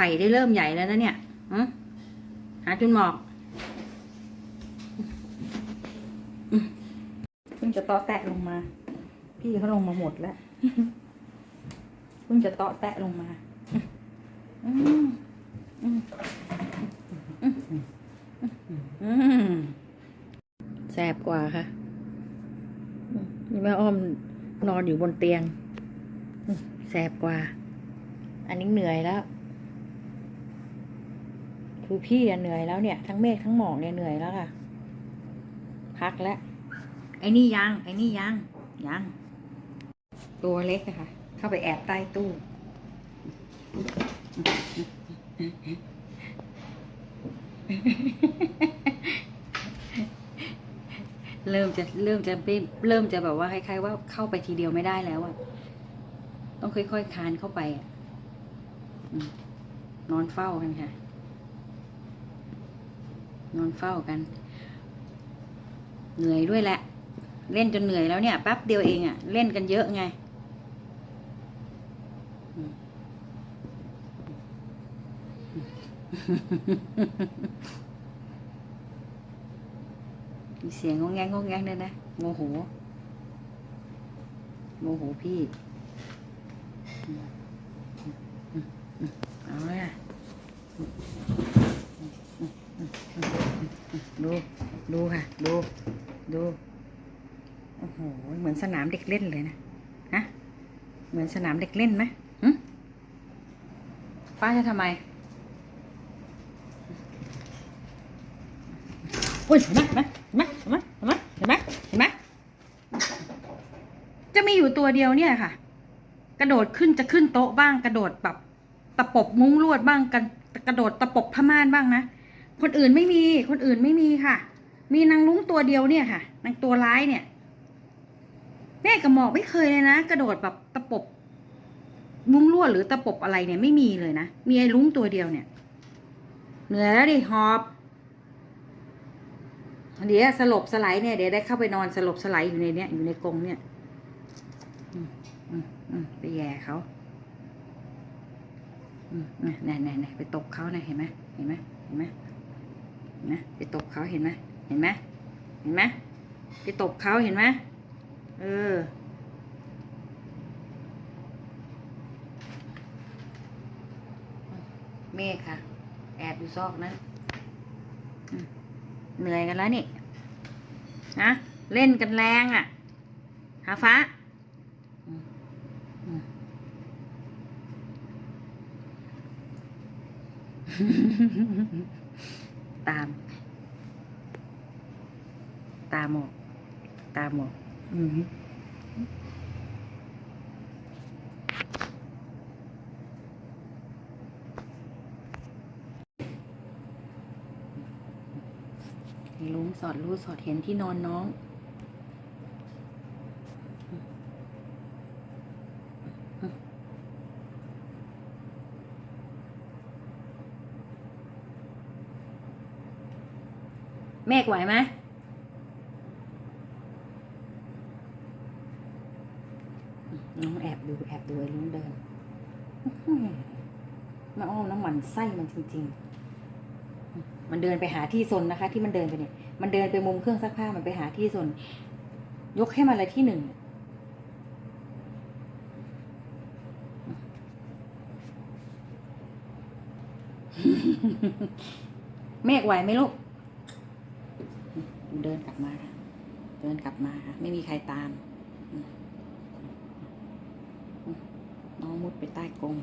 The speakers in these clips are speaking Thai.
ไข่ได้เริ่มใหญ่แล้วนะเนี่ยฮะหาจุนหมอกเพิ่งจะเตาะแตะลงมา พี่เขาลงมาหมดแล้วเพิ่งจะเตาะแตะลงมาอืมอืมอืมอืมแสบกว่าค่ะนี่แม่อ้อมนอนอยู่บนเตียงอืม แสบกว่า อันนี้เหนื่อยแล้วคือพี่อะเหนื่อยแล้วเนี่ย ทั้งเมฆทั้งหมอกเนี่ยเหนื่อยแล้วค่ะ พักแล้วไอ้นี่ยังไอ้นี่ยังยังตัวเล็กอะค่ะ เข้าไปแอบใต้ตู้เริ่มจะเริ่มจะเริ่มจะแบบว่าคล้ายๆว่าเข้าไปทีเดียวไม่ได้แล้วอะ ต้องค่อยๆคานเข้าไปอนอนเฝ้ากันค่ะ นอนเฝ้ากัน เหนื่อยด้วยแหละ เล่นจนเหนื่อยแล้วเนี่ยแป๊บเดียวเองอะเล่นกันเยอะไงมีเสียงงงแงงงงแงงเลยนะโมโหโมโหพี่ เอาเลยอะดูดูค่ะ ดูดูโอ้โหเหมือนสนามเด็กเล่นเลยนะฮะเหมือนสนามเด็กเล่นไหมหฟ้าจะทำไมอุ้ยเห็นไหมเห็นไหมเห็นไหมเห็นไหมเห็นไหมจะมีอยู่ตัวเดียวเนี่ยค่ะ กระโดดขึ้นจะขึ้นโต๊ะบ้าง กระโดดแบบตะปบมุ้งลวดบ้างกันกระโดดตะปบผ้าม่านบ้างนะคนอื่นไม่มีคนอื่นไม่มีค่ะ มีนางลุงตัวเดียวเนี่ยค่ะนางตัวร้ายเนี่ยแม่กับหมอกไม่เคยเลยนะ กระโดดแบบตะปบมุ้งลวดหรือตะปบอะไรเนี่ยไม่มีเลยนะมีไอ้ลุงตัวเดียวเนี่ย เหนื่อยแล้วดิหอบเดี๋ยวสลบสไลด์เนี่ยเดี๋ยวได้เข้าไปนอนสลบสไลด์อยู่ในเนี้ยอยู่ในกรงเนี่ย อืมอืม ไปแย่เขาน่ะน่ะน่ะไปตบเขานะเห็นไหมเห็นไหมเห็นไหมนไหมไปตบเขาเห็นไหมเห็นไหมเห็นไหมไปตบเขาเห็นไหมเออเมฆค่ะ แอบอยู่ซอกนั้นเหนื่อยกันแล้วนี่นะเล่นกันแรงอะ่ะหาฟ้าอืมอืม ตาม ตามหมดตามหมอืมให้ลุงสอดรู้สอดเห็นที่นอนน้อง เมฆไหวไหมน้องแอบดูแอบดูไอ้ลุงเดินอื้อหือแม่อ้อมน้ำมันไส้มันจริงๆ มันเดินไปหาที่ซนนะคะ ที่มันเดินไปเนี่ย มันเดินไปมุมเครื่องซักผ้ามันไปหาที่ซนยกให้มันเลยที่หนึ่งเมฆไหวไหมลูก เดินกลับมาค่ะ เดินกลับมาค่ะ ไม่มีใครตามอืมอืมน้องมุดไปใต้กรง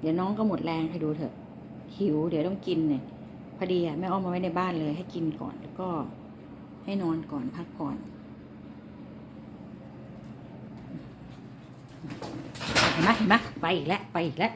เดี๋ยวน้องก็หมดแรงให้ดูเถอะ หิว เดี๋ยวต้องกินเนี่ย พอดีอะแม่อ้อมมาไว้ในบ้านเลย ให้กินก่อนแล้วก็ให้นอนก่อนพักผ่อนเห็นไหมเห็นไหมไปอีกแล้ว ไปอีกแล้ว